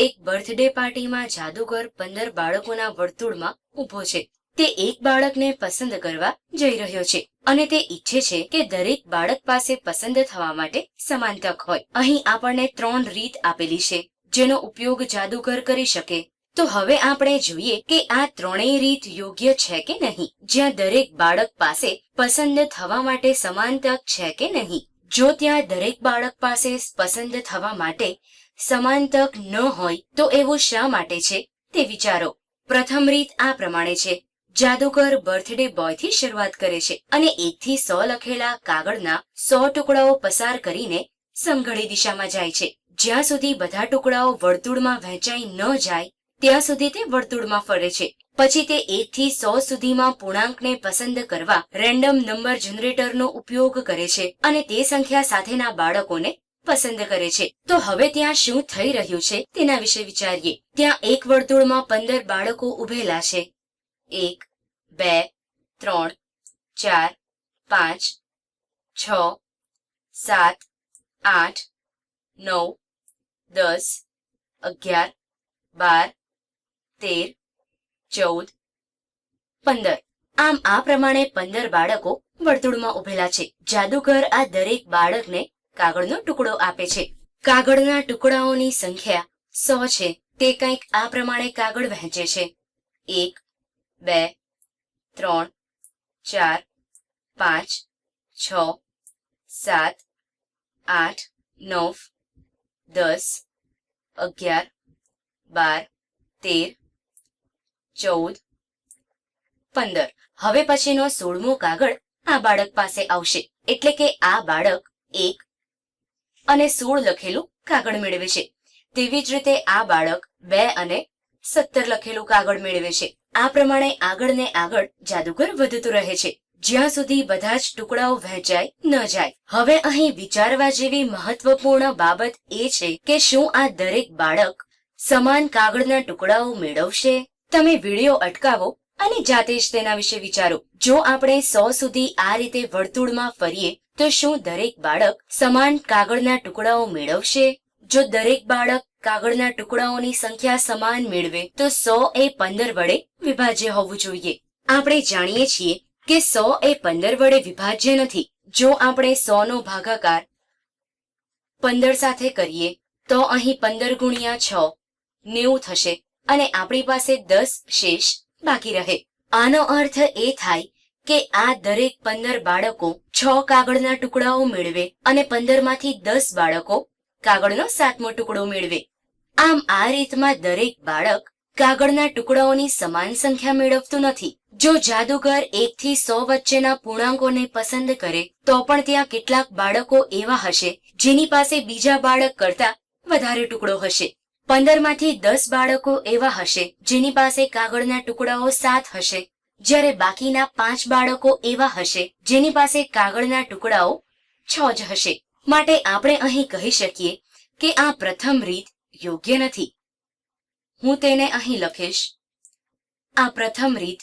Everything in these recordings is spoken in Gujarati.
એક બર્થડે પાર્ટીમાં જાદુગર પંદર બાળકોના વર્તુળમાં ઊભો છે. તે એક બાળકને પસંદ કરવા જઈ રહ્યો છે અને તે ઈચ્છે છે કે દરેક બાળક પાસે પસંદ થવા માટે સમાન તક હોય. અહીં આપણને ત્રણ રીત આપેલી છે, જેનો ઉપયોગ જાદુગર કરી શકે. તો હવે આપણે જોઈએ કે આ ત્રણેય રીત યોગ્ય છે કે નહીં. જ્યાં દરેક બાળક પાસે પસંદ થવા માટે સમાન તક છે કે નહીં. જો ત્યાં દરેક બાળક પાસે પસંદ થવા માટે સમાન તક ન હોય તો એવું શા માટે છે? તે વિચારો. પ્રથમ રીત આ પ્રમાણે છે. જાદુગર બર્થડે બોયથી શરૂઆત કરે છે અને એક થી સો લખેલા કાગળના સો ટુકડાઓ પસાર કરીને સંઘળી દિશામાં જાય છે. જ્યાં સુધી બધા ટુકડાઓ વર્તુળમાં વહેંચાઈ ન જાય, ત્યાં સુધી તે વર્તુળમાં ફરે છે. પછી તે એકથી સો સુધીમાં પૂર્ણાંકને પસંદ કરવા રેન્ડમ નંબર જનરેટરનો ઉપયોગ કરે છે અને તે સંખ્યા સાથેના બાળકોને પસંદ કરે છે. તો હવે ત્યાં શું થઈ રહ્યું છે તેના વિશે વિચારીએ. ત્યાં એક વર્તુળમાં પંદર બાળકો ઉભેલા છે. એક, બે, ત્રણ, ચાર, પાંચ, છ, સાત, આઠ, નવ, દસ, અગિયાર, બાર, તેર, ચૌદ, પંદર. આમ આ પ્રમાણે પંદર બાળકો વર્તુળમાં ઉભેલા છે. જાદુગર આ દરેક બાળકને કાગળનો ટુકડો આપે છે. કાગળના ટુકડાઓની સંખ્યા સો છે. તે કંઈક આ પ્રમાણે કાગળ વહેંચે છે. એક, બે, ત્રણ, ચાર, પાંચ, છ, સાત, આઠ, નવ, દસ, અગિયાર, બાર, તેર, ચૌદ, પંદર. હવે પછીનો સોળમો કાગળ આ બાળક પાસે આવશે. એટલે કે આ બાળક એક અને સોળ લખેલું કાગળ મેળવે છે. તેવી જ રીતે આ બાળક બે અને સત્તર લખેલું કાગળ મેળવે છે. આ પ્રમાણે આગળ ને આગળ જાદુગર વધતું રહે છે. જ્યાં સુધી બધા જ ટુકડાઓ વહેંચાય ન જાય. હવે અહીં વિચારવા જેવી મહત્વપૂર્ણ બાબત એ છે કે શું આ દરેક બાળક સમાન કાગળના ટુકડાઓ મેળવશે? તમે વીડિયો અટકાવો અને જાતે જ તેના વિશે વિચારો. જો આપણે સો સુધી આ રીતે વર્તુળમાં ફરીએ તો શું દરેક બાળક સમાન કાગળના ટુકડાઓ મેળવશે? જો દરેક બાળક કાગળના ટુકડાઓની સંખ્યા સમાન મેળવે, તો સો એ પંદર વડે વિભાજ્ય હોવું જોઈએ. આપણે જાણીએ છીએ કે સો એ પંદર વડે વિભાજ્ય નથી. જો આપણે સો નો ભાગાકાર પંદર સાથે કરીએ, તો અહીં પંદર ગુણ્યા છ, નેવું થશે અને આપણી પાસે દસ શેષ બાકી રહે. આનો અર્થ એ થાય કે આ દરેક પંદર બાળકો છ કાગળના ટુકડાઓ મેળવે અને પંદરમાંથી દસ બાળકો કાગળનો સાતમો ટુકડો મેળવે. આમ આ રીતમાં દરેક બાળક કાગળના ટુકડાઓની સમાન સંખ્યા મેળવતું નથી. જો જાદુગર એક થી સો વચ્ચેના પૂર્ણાંકોને પસંદ કરે, તો પણ ત્યાં કેટલાક બાળકો એવા હશે, જેની પાસે બીજા બાળક કરતા વધારે ટુકડો હશે. પંદરમાંથી દસ બાળકો એવા હશે, જેની પાસે કાગળના ટુકડાઓ સાત હશે. જ્યારે બાકીના પાંચ બાળકો એવા હશે, જેની પાસે કાગળના ટુકડાઓ છ જ હશે. માટે આપણે અહીં કહી શકીએ કે આ પ્રથમ રીત યોગ્ય નથી. હું તેને અહીં લખીશ. આ પ્રથમ રીત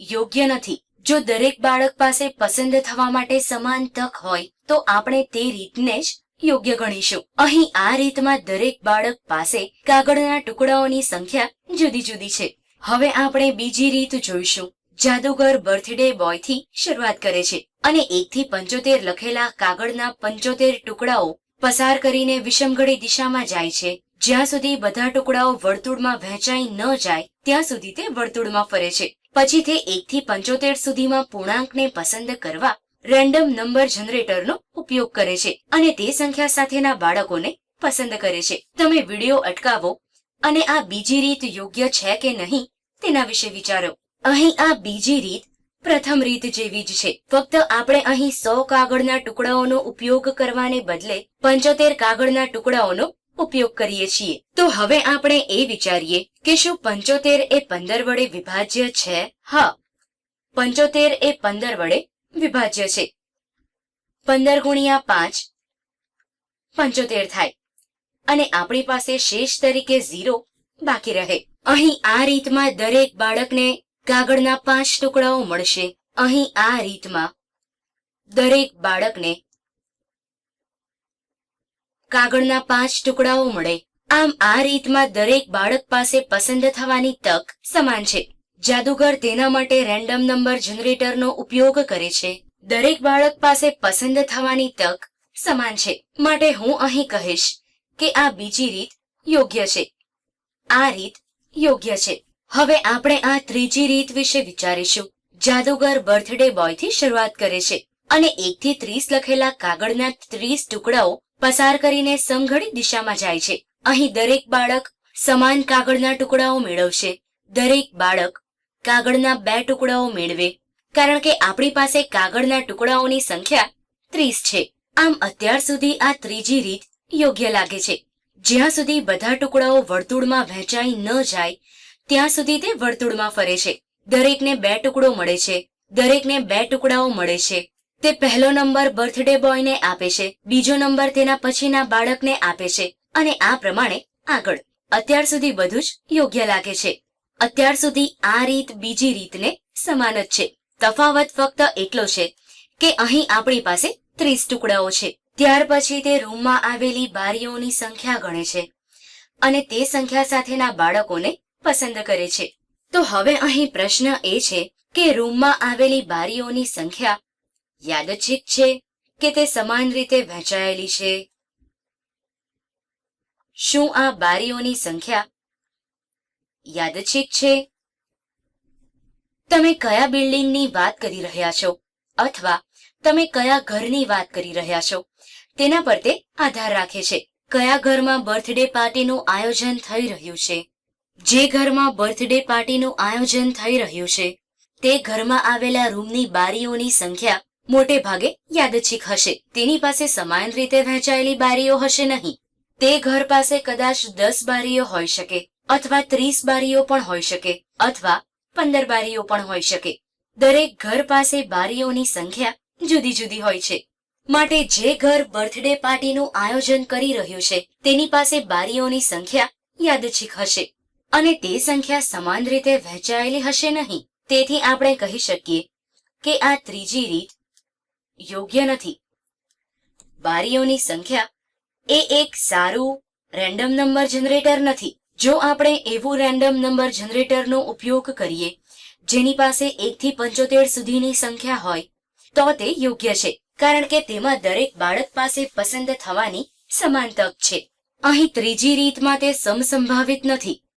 યોગ્ય નથી. જો દરેક બાળક પાસે પસંદ થવા માટે સમાન તક હોય, તો આપણે તે રીતને જ યોગ્ય ગણીશું. અહીં આ રીતમાં દરેક બાળક પાસે કાગળના ટુકડાઓની સંખ્યા જુદી જુદી છે. હવે આપણે બીજી રીત જોઈશું. જાદુગર બર્થડે બોયથી શરૂઆત કરે છે અને એકથી પંચોતેર લખેલા કાગળના પંચોતેર ટુકડાઓ પસાર કરીને વિષમઘડી દિશામાં જાય છે. જ્યાં સુધી બધા ટુકડાઓ વર્તુળમાં વહેંચાઈ ન જાય, ત્યાં સુધી તે વર્તુળમાં ફરે છે. પછી તે એકથી પંચોતેર સુધીમાં પૂર્ણાંકને પસંદ કરવા રેન્ડમ નંબર જનરેટરનો ઉપયોગ કરે છે અને તે સંખ્યા સાથેના બાળકોને પસંદ કરે છે. તમે વીડિયો અટકાવો અને આ બીજી રીત યોગ્ય છે કે નહીં તેના વિશે વિચારો. અહીં આ બીજી રીત, પ્રથમ રીત જેવી જ છે. ફક્ત આપણે અહીં સો કાગળના ટુકડાઓનો ઉપયોગ કરવાને બદલે પંચોતેર કાગળના ટુકડાઓનો ઉપયોગ કરીએ છીએ. તો હવે આપણે એ વિચારીએ કે શું પંચોતેર એ પંદર વડે વિભાજ્ય છે? હા, પંચોતેર એ પંદર વડે વિભાજ્ય છે. પંદર ગુણ્યા પાંચ, પંચોતેર થાય. અને આપણી પાસે શેષ તરીકે ઝીરો બાકી રહે. અહીં આ રીતમાં દરેક બાળકને કાગળના પાંચ ટુકડાઓ મળશે. અહીં આ રીતમાં દરેક બાળકને કાગળના પાંચ ટુકડાઓ મળે. આમ આ રીતમાં દરેક બાળક પાસે પસંદ થવાની તક સમાન છે. જાદુગર તેના માટે રેન્ડમ નંબર જનરેટરનો ઉપયોગ કરે છે. દરેક બાળક પાસે પસંદ થવાની તક સમાન છે. માટે હું અહીં કહીશ કે આ બીજી રીત યોગ્ય છે. આ રીત યોગ્ય છે. હવે આપણે આ ત્રીજી રીત વિશે વિચારીશું. જાદુગર બર્થડે બોયથી શરૂઆત કરે છે અને એકથી ત્રીસ લખેલા કાગળના ત્રીસ ટુકડાઓ પસાર કરીને સમઘડી દિશામાં જાય છે. અહીં દરેક બાળક સમાન કાગળના ટુકડાઓ મેળવશે. દરેક બાળક કાગળના બે ટુકડાઓ મેળવે, કારણ કે આપણી પાસે કાગળના ટુકડાઓની સંખ્યા ત્રીસ છે. આમ અત્યાર સુધી આ ત્રીજી રીત યોગ્ય લાગે છે. જ્યાં સુધી બધા ટુકડાઓ વર્તુળમાં વહેંચાઈ ન જાય, ત્યાં સુધી તે વર્તુળમાં ફરે છે. દરેકને બે ટુકડો મળે છે. દરેકને બે ટુકડાઓ મળે છે. તે પહેલો નંબર બર્થડે બોયને આપે છે. બીજો નંબર તેના પછીના બાળકને આપે છે. અને આ પ્રમાણે આગળ. અત્યાર સુધી બધું જ યોગ્ય લાગે છે. અત્યાર સુધી આ રીત બીજી રીતને સમાન જ છે. તફાવત ફક્ત એટલો છે કે અહીં આપણી પાસે ત્રીસ ટુકડાઓ છે. ત્યાર પછી તે રૂમમાં આવેલી બારીઓની સંખ્યા ગણે છે અને તે સંખ્યા સાથેના બાળકોને પસંદ કરે છે. તો હવે અહીં પ્રશ્ન એ છે કે રૂમમાં આવેલી બારીઓની સંખ્યા યાદચ્છિક છે કે તે સમાન રીતે વહેંચાયેલી છે? શું આ બારીઓની સંખ્યા યાદચ્છિક છે? તમે કયા બિલ્ડિંગની વાત કરી રહ્યા છો? અથવા તમે કયા ઘરની વાત કરી રહ્યા છો? તેના પર તે આધાર રાખે છે. કયા ઘરમાં બર્થડે પાર્ટીનું આયોજન થઈ રહ્યું છે? જે ઘરમાં બર્થડે પાર્ટીનું આયોજન થઈ રહ્યું છે, તે ઘરમાં આવેલા રૂમની બારીઓની સંખ્યા મોટે ભાગે યાદચ્છિક હશે. તેની પાસે સમાન રીતે વહેંચાયેલી બારીઓ હશે નહીં. તે ઘર પાસે કદાચ દસ બારીઓ હોઈ શકે, અથવા ત્રીસ બારીઓ પણ હોઈ શકે, અથવા પંદર બારીઓ પણ હોઈ શકે. દરેક ઘર પાસે બારીઓની સંખ્યા જુદી જુદી હોય છે. માટે જે ઘર બર્થડે પાર્ટીનું આયોજન કરી રહ્યું છે, તેની પાસે બારીઓની સંખ્યા યાદચ્છિક હશે અને તે સંખ્યા સમાન રીતે વહેંચાયેલી હશે નહીં. તેથી આપણે કહી શકીએ કે આ ત્રીજી રીત યોગ્ય નથી. બારીઓની સંખ્યા એ એક સારું રેન્ડમ નંબર જનરેટર નથી. જો આપણે એવું રેન્ડમ નંબર જનરેટરનો ઉપયોગ કરીએ, જેની પાસે એકથી પંચોતેર સુધીની સંખ્યા હોય, તો તે યોગ્ય છે. કારણ કે તેમાં દરેક બાળક પાસે પસંદ થવાની સમાન તક છે. અહીં ત્રીજી રીતમાં તે સમસંભાવિત નથી.